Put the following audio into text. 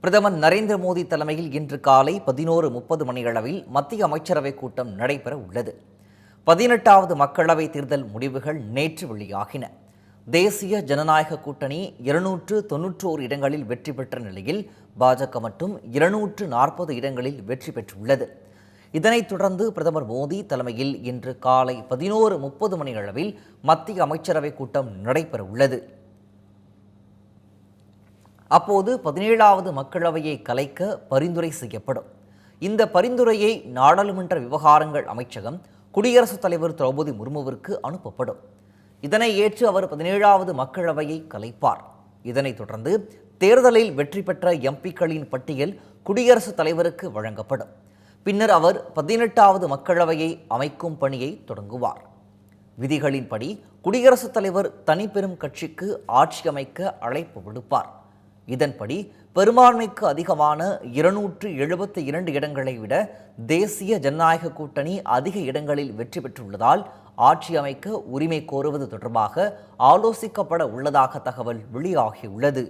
பிரதமர் நரேந்திர மோடி தலைமையில் இன்று காலை பதினோரு முப்பது மணியளவில் மத்திய அமைச்சரவைக் கூட்டம் நடைபெற உள்ளது. பதினெட்டாவது மக்களவை தேர்தல் முடிவுகள் நேற்று வெளியாகின. தேசிய ஜனநாயக கூட்டணி இருநூற்று தொன்னூற்றோரு இடங்களில் வெற்றி பெற்ற நிலையில் பாஜக மட்டும் இருநூற்று நாற்பது இடங்களில் வெற்றி பெற்றுள்ளது. இதனைத் தொடர்ந்து பிரதமர் மோடி தலைமையில் இன்று காலை பதினோரு முப்பது மணி அளவில் மத்திய அமைச்சரவை கூட்டம் நடைபெற உள்ளது. அப்போது பதினேழாவது மக்களவையை கலைக்க பரிந்துரை செய்யப்படும். இந்த பரிந்துரையை நாடாளுமன்ற விவகாரங்கள் அமைச்சகம் குடியரசுத் தலைவர் திரௌபதி முர்முவிற்கு அனுப்பப்படும். இதனை ஏற்று அவர் பதினேழாவது மக்களவையை கலைப்பார். இதனைத் தொடர்ந்து தேர்தலில் வெற்றி பெற்ற எம்பிக்களின் பட்டியல் குடியரசுத் தலைவருக்கு வழங்கப்படும். பின்னர் அவர் பதினெட்டாவது மக்களவையை அமைக்கும் பணியை தொடங்குவார். விதிகளின்படி குடியரசுத் தலைவர் தனிப்பெரும் கட்சிக்கு ஆட்சி அமைக்க அழைப்பு விடுப்பார். இதன்படி பெரும்பான்மைக்கு அதிகமான இருநூற்று எழுபத்தி இரண்டு இடங்களை விட தேசிய ஜனநாயக கூட்டணி அதிக இடங்களில் வெற்றி பெற்றுள்ளதால் ஆட்சி அமைக்க உரிமை கோருவது தொடர்பாக ஆலோசிக்கப்பட உள்ளதாக தகவல் வெளியாகியுள்ளது.